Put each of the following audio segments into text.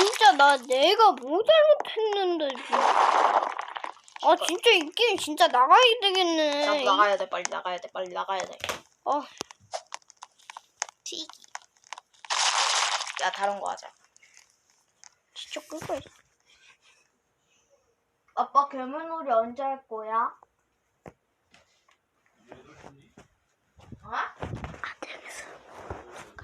진짜 나 내가 뭐 잘못했는데. 지금. 아 진짜 이 게임 진짜 나가야 되겠네. 나 나가야 돼 빨리 나가야 돼 빨리 나가야 돼. 어, 튀기. 야 다른 거 하자. 진짜 끄고 있어. 아빠 괴물놀이 언제 할 거야? 어? 안 되겠어.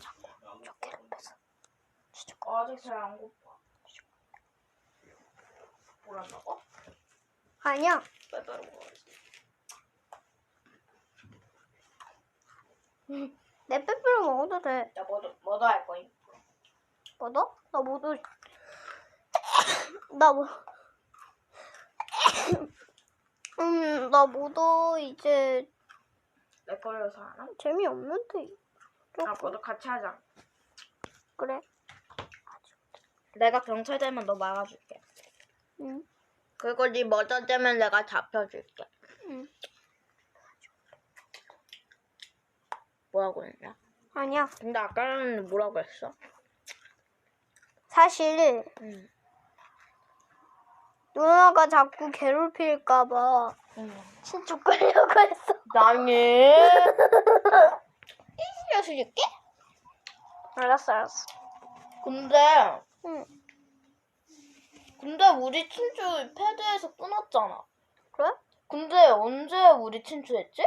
자꾸 좋게를 뺏어. 진짜 끄- 아직 잘 안 고파. 뭐란다고? 아니야. 빼빼로 먹어야지. 내 빼빼로 먹어도 돼. 야 뭐도 뭐도 할 거임? 뭐도? 나 뭐도. 나 뭐. 음, 나 뭐도 이제 내 걸려서 하나? 재미없는데. 아 뭐도 같이 하자. 그래. 내가 경찰 되면 너 막아줄게. 응. 그리고 네 머더 되면 내가 잡혀줄게. 응. 뭐라고 했냐? 아니야. 근데 아까는 뭐라고 했어? 사실 응. 누나가 자꾸 괴롭힐까봐 응. 신축 끌려고 했어. 나니? 이겨줄게? 알았어, 알았어. 근데 응. 근데 우리 친추 패드에서 끊었잖아. 그래? 근데 언제 우리 친추했지?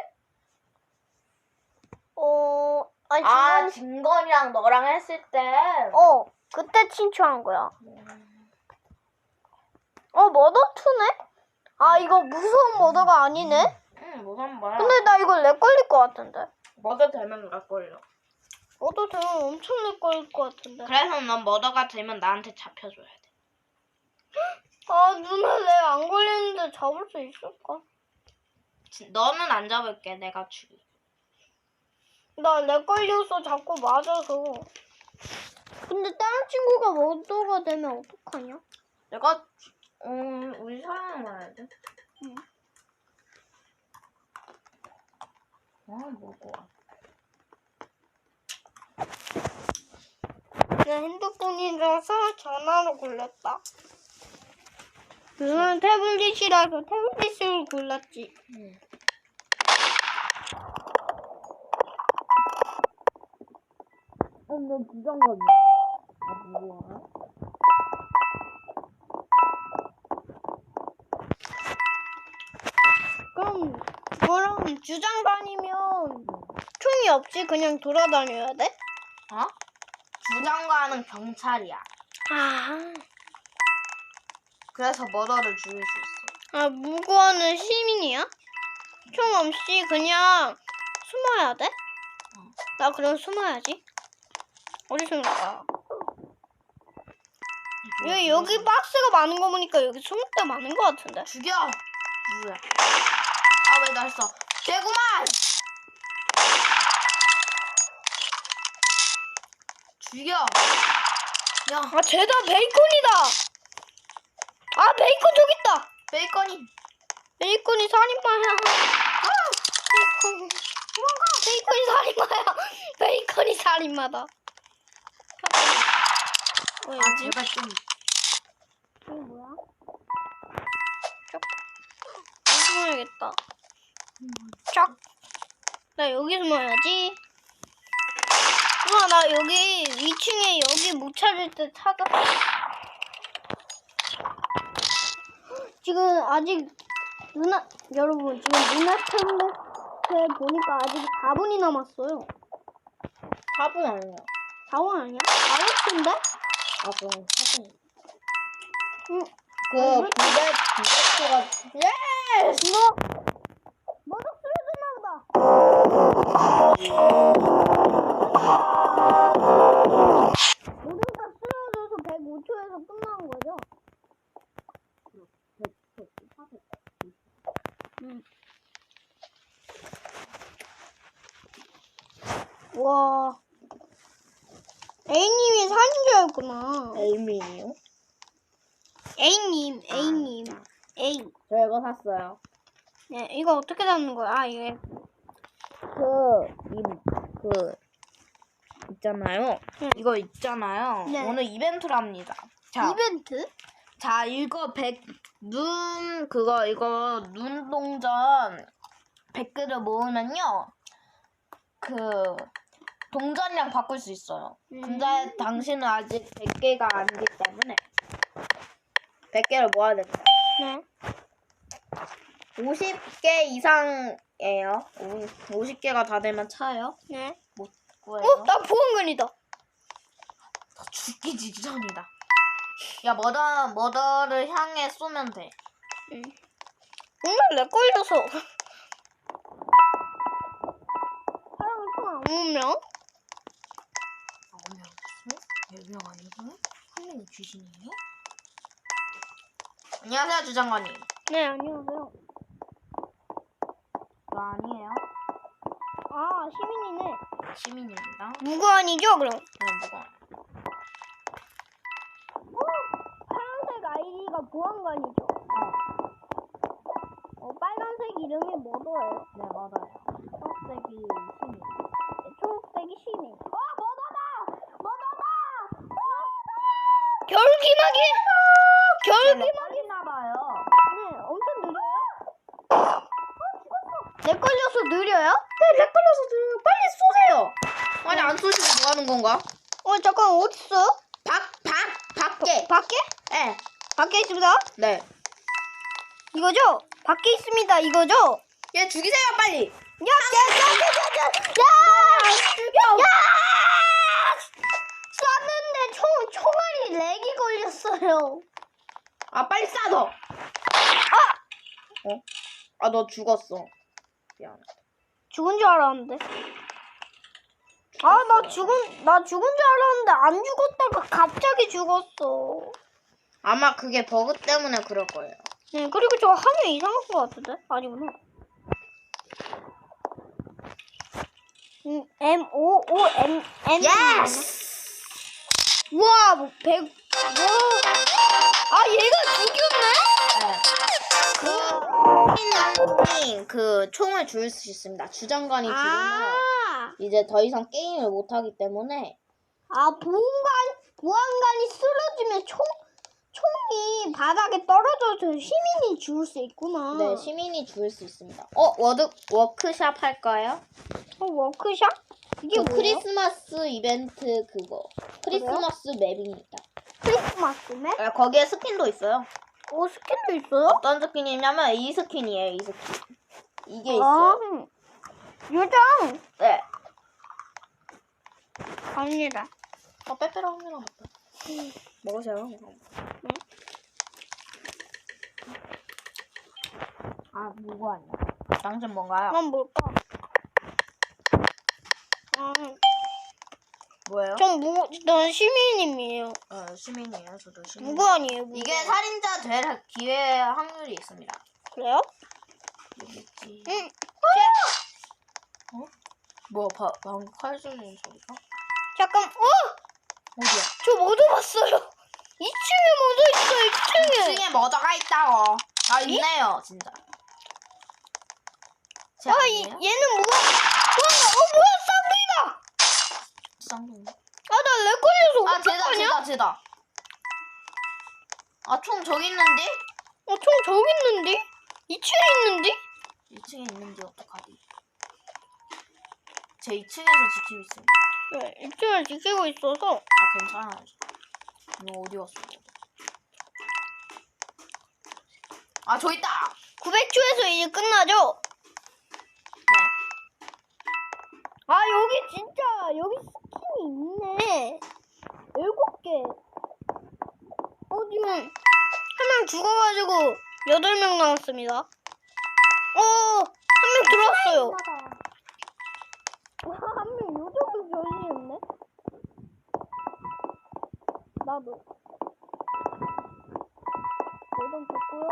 어, 아니, 아 중간, 진건이랑 너랑 했을 때. 어, 그때 친추한 거야. 어, 머더2네? 아, 이거 무서운 머더가 아니네? 응 무슨 말야? 근데 나 이거 렉 걸릴 것 같은데. 머더 되면 갈 걸려. 머더 되면 엄청 렉 걸릴 것 같은데. 그래서 넌 머더가 되면 나한테 잡혀줘야 돼. 아, 누나 렉안 걸리는데 잡을 수 있을까? 진- 너는 안 잡을게. 내가 죽이. 나렉 걸려서 자꾸 맞아서. 근데 다른 친구가 머더가 되면 어떡하냐? 내가 음 우리 사랑을 말해야 돼. 응. 아 뭐고? 내 핸드폰이라서 전화로 골랐다. 누나는 태블릿이라서 태블릿을 골랐지. 응. 어, 너 부정감이. 아, 뭐야? 그럼 그럼 주장 다니면 총이 없이 그냥 돌아다녀야 돼? 어? 주장과는 경찰이야. 아, 그래서 머더를 죽일 수 있어. 아 무고하는 시민이야? 총 없이 그냥 숨어야 돼? 나 그럼 숨어야지. 어디 숨을까? 여기 여기 박스가 많은 거 보니까 여기 숨을 데 많은 거 같은데. 죽여! 누구야? 아, 왜 날 써? 개구만! 죽여! 야, 아 쟤다 베이컨이다. 아 베이컨 저기 있다. 베이컨이. 베이컨이 살인마야. 아, 베이컨. 도망가. 베이컨이 살인마야. 베이컨이 살인마다. 어, 아, 여기? 제발 좀. 이거 뭐야? 쩍. 여기 숨어야겠다. 쩍. 나 여기 숨어야지. 우와, 나 여기 위층에 여기 못 찾을 때 찾아. 지금 아직 누나 여러분 지금 누나 템레트에 보니까 아직 4분이 남았어요. 4분 아니야. 4분 아니야? 4분인데? 아, 그럼 4분. 응. 그, 900, 900초가. 예스! 너 뭐가 쓰러졌나 보다. 모두가 쓰러져서 105초에서 끝나는 거죠? 응. 와. A님이 살인자였구나. 에이미요? A님, A님, A. 저 이거 샀어요. 네, 이거 어떻게 잡는 거야? 아, 이게. 그, 이, 그, 있잖아요. 응. 이거 있잖아요. 네. 오늘 이벤트랍니다. 자, 이벤트? 자 이거 백 눈 그거 이거 눈동전 100개를 모으면요 그 동전이랑 바꿀 수 있어요. 근데 음. 당신은 아직 100개가 아니기 때문에 100개를 모아야 됩니다. 네. 50개 이상이에요. 50개가 다 되면 차요. 네. 못 구해요. 어, 나 보안관이다. 더 죽기 지전이다. 야 머더 머더를 향해 쏘면 돼. 응. 정말 내 걸려서. 사람을 통안 오면? 아홉 명 열명 아니고 한 명이 귀신이에요? 안녕하세요 주장관님. 네, 안녕하세요. 저 아니에요. 아, 시민이네. 시민입니다. 누구 아니죠, 그럼? 네, 누가? 파란색 아이디가 보안관이죠. 어, 빨간색 이름이 뭐더예요? 네 맞아요. 초록색이 시민. 네, 초록색이 시민. 어 머더다! 머더다! 겨울기막이! 겨울기막이! 걸리나봐요. 네, 엄청 느려요? 내 걸려서 느려요? 네, 렉 걸려서 들어요. 빨리 쏘세요. 아니 안 쏘시고 뭐 하는 건가? 어, 잠깐, 어딨어? 밖, 밖, 밖에. 밖에? 네. 밖에 있습니다. 네. 이거죠? 밖에 있습니다. 이거죠? 얘 죽이세요 빨리. 야, 야, 야, 야, 야, 야, 야, 야, 쐈는데 총 총알이 렉이 걸렸어요. 아 빨리 쏴 너. 아, 어? 아 너 죽었어. 미안. 죽은 줄 알았는데. 아, 나 죽은 나 죽은 줄 알았는데 안 죽었다가 갑자기 죽었어. 아마 그게 버그 때문에 그럴 거예요. 네, 그리고 저 하늘 이상한 것 같은데? 아니구나. 음, M O O M M. 예스. 우와, 뭐 백. 와. 아, 얘가 죽였네? 네. 그 그 총을 줄수 있습니다. 주장관이 죽으면 아, 이제 더 이상 게임을 못 하기 때문에 아 보안관 보안관이 쓰러지면 총 총이 바닥에 떨어져서 시민이 죽을 수 있구나. 네 시민이 죽을 수 있습니다. 어 워드 워크샵 할까요? 어, 워크샵? 이게 그 뭐예요? 크리스마스 이벤트 그거 크리스마스 맵입니다. 크리스마스 맵? 아, 거기에 스킨도 있어요. 어 스킨도 있어요? 어떤 스킨이냐면 이 스킨이에요. 이 스킨. 이게 아, 있어요. 요정 네. 갑니다. 어 빼빼로 한 개만 먹자. 먹으세요. 그럼. 아 누구 아니야? 당신 뭔가요? 그럼 뭘까? 아, 뭐예요? 전 무, 전 시민임이에요. 어, 시민이에요. 저도 시민. 누구 아니에요? 누구? 이게 살인자 될 기회 확률이 있습니다. 그래요? 여기 있지. 응. 뭐 바, 방금 칼 쏘는 소리가? 잠깐. 어? 어디야? 저 모두 봤어요. 2층에 모두 있어. 2층에. 2층에 머더가 있다고. 아 있네요, 진짜. 제 아, 이? 얘는? 뭐야? 어, 뭐야? 쌍둥이. 아, 나 렉 걸려서 아, 쟤다, 어떡하냐? 쟤다, 쟤다. 아, 총 저기 있는데? 어, 총 저기 있는데? 2층에 있는데? 2층에 있는지 어떡하지? 제 2층에서 지키고 있습니다. 네, 2층을 지키고 있어서. 아, 괜찮아요. 이거 어디 갔어? 아, 저 있다! 900초에서 이제 끝나죠? 네. 아, 여기 진짜, 여기 있네. 7개. 어, 지금, 한명 죽어가지고, 8명 남았습니다. 어, 한 명 들어왔어요. 와, 한명 요정도 변신했네? 나도. 요정 됐고요.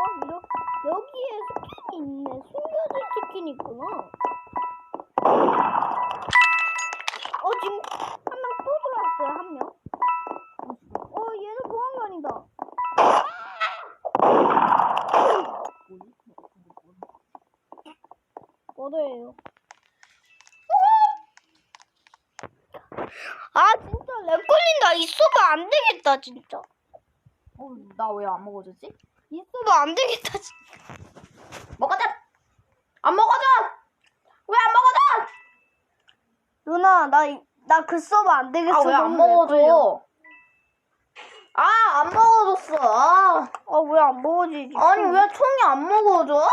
여기에 스킨이 있네. 숨겨진 스킨이 있구나. 뭐더예요? 아, 진짜 렉 걸린다. 이 서버 안 되겠다, 진짜. 어, 나 왜 안 먹어졌지? 있어도 안 되겠다. 진짜. 먹어줘! 안 먹어줘! 왜 안 먹어줘! 누나 나나그 서버 안 되겠어. 아, 왜 안 너무 헷갈려. 먹어줘? 아, 안 먹어줬어. 아. 아, 왜 안 먹어지지? 아니, 왜 총이 안 먹어줘?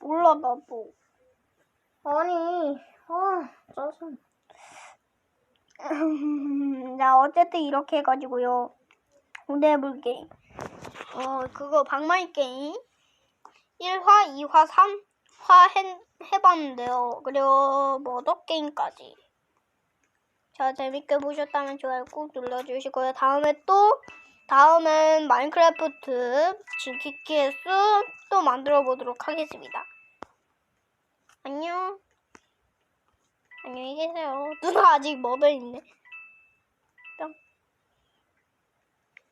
몰라, 나도. 아니, 아, 짜증. 자, 어쨌든 이렇게 해가지고요. 해볼 게임. 어, 그거 방망이 게임. 1화, 2화, 3화 해, 해봤는데요. 그리고 머더 게임까지. 자, 재밌게 보셨다면 좋아요 꾹 눌러주시고요. 다음에 또, 다음엔 마인크래프트 진키키의 숲또 만들어 보도록 하겠습니다. 안녕. 안녕히 계세요. 누나 아직 있네.